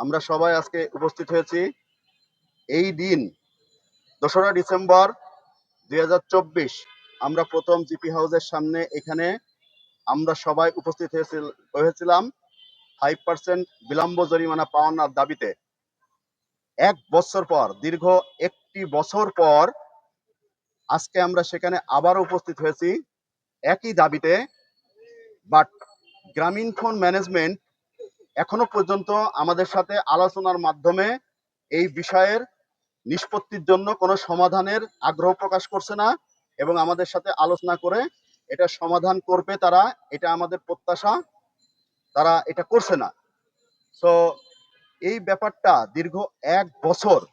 আমরা সবাই আজকে উপস্থিত হয়েছি। এই দিন দোসরা ডিসেম্বর দুই হাজার চব্বিশ আমরা প্রথম জিপি হাউসের সামনে এখানে আমরা সবাই উপস্থিত হয়েছিল- হয়েছিলাম। ফাইভ পার্সেন্ট বিলম্ব জরিমানা পাওয়ানোর দাবিতে। এক বছর পর, দীর্ঘ একটি বছর পর আজকে আমরা সেখানে আবার উপস্থিত হয়েছি। একই দাবিতে বাট গ্রামীণ ফোন ম্যানেজমেন্ট এখনও পর্যন্ত আমাদের সাথে আলোচনার মাধ্যমে এই বিষয়ের নিষ্পত্তির জন্য কোনো সমাধানের আগ্রহ প্রকাশ করছে না এবং আমাদের সাথে আলোচনা করে এটা সমাধান করবে তারা, এটা আমাদের প্রত্যাশা, তারা এটা করছে না। সো এই ব্যাপারটা দীর্ঘ এক বছর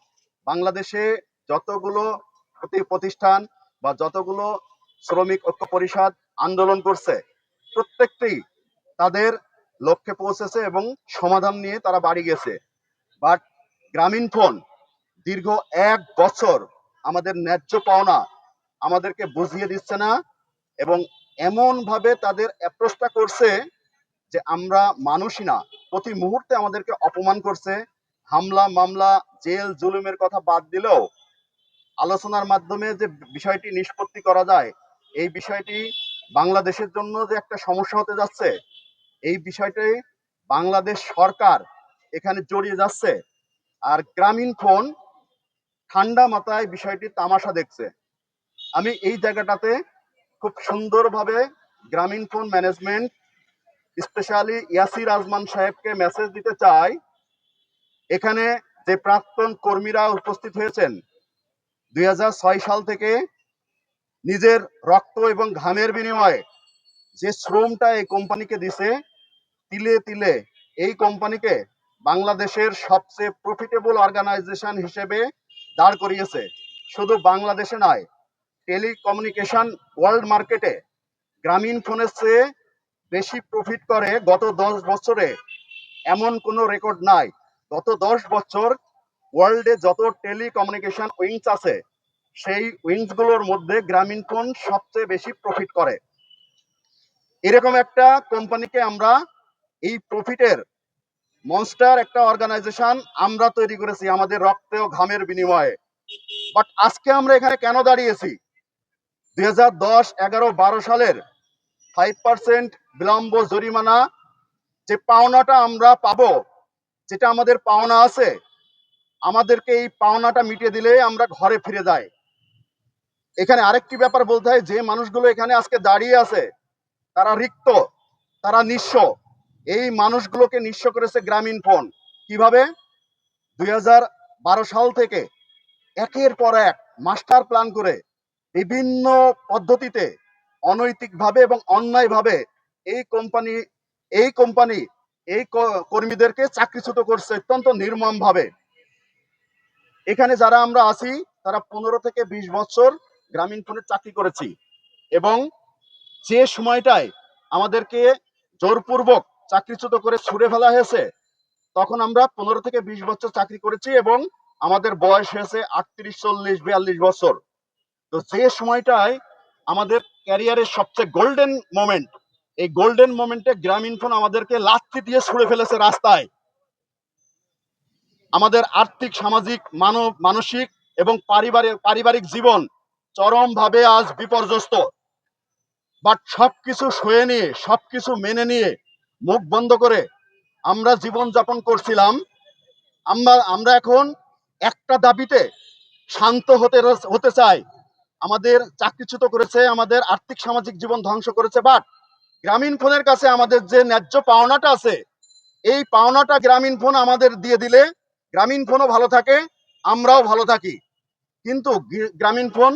বাংলাদেশে যতগুলো প্রতি- প্রতিষ্ঠান বা যতগুলো শ্রমিক ঐক্য পরিষদ আন্দোলন করছে, প্রত্যেকটি তাদের লক্ষ্যে পৌঁছেছে এবং সমাধান নিয়ে তারা বাড়ি গেছে। বাট গ্রামীণ ফোন দীর্ঘ এক বছর আমাদের ন্যায্য পাওনা আমাদেরকে বুঝিয়ে দিচ্ছে না এবং এমন ভাবে তাদের অ্যাপ্রোচটা করছে যে আমরা মানুষই না। প্রতি মুহূর্তে আমাদেরকে অপমান করছে, হামলা, মামলা, জেল, জুলুমের কথা বাদ দিলেও আলোচনার মাধ্যমে যে বিষয়টি নিষ্পত্তি করা যায়, এই বিষয়টি বাংলাদেশের জন্য যে একটা সমস্যা হতে যাচ্ছে এই বিষয়টি বাংলাদেশ সরকার এখানে জড়িয়ে যাচ্ছে। আর গ্রামীণ ফোন ঠান্ডা মাথায় বিষয়টি তামাশা দেখছে। আমি এই জায়গাটাতে খুব সুন্দরভাবে গ্রামীণ phone management, specially Yasir Azman সাহেবকে মেসেজ দিতে চাই। এখানে যে প্রাক্তন কর্মীরা উপস্থিত হয়েছেন, দুই হাজার ছয় সাল থেকে নিজের রক্ত এবং ঘামের বিনিময়ে যে শ্রমটা এই কোম্পানিকে দিছে, তিলে তিলে এই কোম্পানিকে বাংলাদেশের সবচেয়ে প্রফিটেবল অর্গানাইজেশন হিসেবে দাঁড় করিয়েছে। শুধু বাংলাদেশে নয় টেলিকমিউনিকেশন ওয়ার্ল্ড মার্কেটে গ্রামীণ ফোনের চেয়ে বেশি প্রফিট করে গত দশ বছরে। এমন কোনো রেকর্ড নাই। গত দশ বছর ওয়ার্ল্ডে যত টেলিকমিউনিকেশন উইংস আছে, সেই উইংসগুলোর মধ্যে গ্রামীণ ফোন সবচেয়ে বেশি প্রফিট করে। এরকম একটা কোম্পানিকে আমরা এই প্রফিটের মনস্টার একটা অর্গানাইজেশন আমরা তৈরি করেছি আমাদের রক্ত ও ঘামের বিনিময়ে। বাট আজকে আমরা এখানে কেন দাঁড়িয়েছি? দুই হাজার দশ, এগারো, বারো সালের ফাইভ পার্সেন্ট বিলম্ব জরিমানা যে পাওনাটা আমরা পাবো, যেটা আমাদের পাওনা আছে, আমাদেরকে এই পাওনাটা মিটিয়ে দিলে আমরা ঘরে ফিরে যাই। এখানে আরেকটি ব্যাপার বলতে হয়, যে মানুষগুলো এখানে আজকে দাঁড়িয়ে আছে তারা রিক্ত, তারা নিঃস্ব। এই মানুষগুলোকে নিঃস্ব করেছে গ্রামীণ ফোন। কীভাবে? দুই হাজার বারো সাল থেকে একের পর এক মাস্টার প্ল্যান করে বিভিন্ন পদ্ধতিতে অনৈতিকভাবে এবং অন্যায়ভাবে এই কোম্পানি এই কোম্পানি, এই কর্মীদেরকে চাকরিচ্যুত করছে অত্যন্ত নির্মম ভাবে এখানে যারা আমরা আছি, তারা পনেরো থেকে বিশ বছর গ্রামীণ ফোনে চাকরি করেছি। এবং যে সময়টায় আমাদেরকে জোরপূর্বক চাকরিচ্যুত করে ছুড়ে ফেলা হয়েছে, তখন আমরা পনেরো থেকে বিশ বছর চাকরি করেছি এবং আমাদের বয়স হয়েছে আটত্রিশ, চল্লিশ, বিয়াল্লিশ বছর। তো যে সময়টায় আমাদের ক্যারিয়ারের সবচেয়ে গোল্ডেন মোমেন্ট, এই গোল্ডেন মোমেন্টে গ্রামীণ ফোন আমাদেরকে লাথি দিয়ে ছুড়ে ফেলেছে রাস্তায়। আমাদের আর্থিক, সামাজিক, মানব, মানসিক এবং পারিবারিক পারিবারিক জীবন চরমভাবে আজ বিপর্যস্ত। বাট সবকিছু সয়ে নিয়ে, সবকিছু মেনে নিয়ে, মুখ বন্ধ করে আমরা জীবন যাপন করছিলাম। আমরা আমরা এখন একটা দাবিতে শান্ত হতে হতে চাই। আমাদের চাকরিচ্যুত করেছে, আমাদের আর্থিক সামাজিক জীবন ধ্বংস করেছে, বাট গ্রামীণ ফোনের কাছে আমাদের যে ন্যায্য পাওনাটা আছে, এই পাওনাটা গ্রামীণ ফোন আমাদের দিয়ে দিলে গ্রামীণ ফোনও ভালো থাকে, আমরাও ভালো থাকি। কিন্তু গ্রামীণ ফোন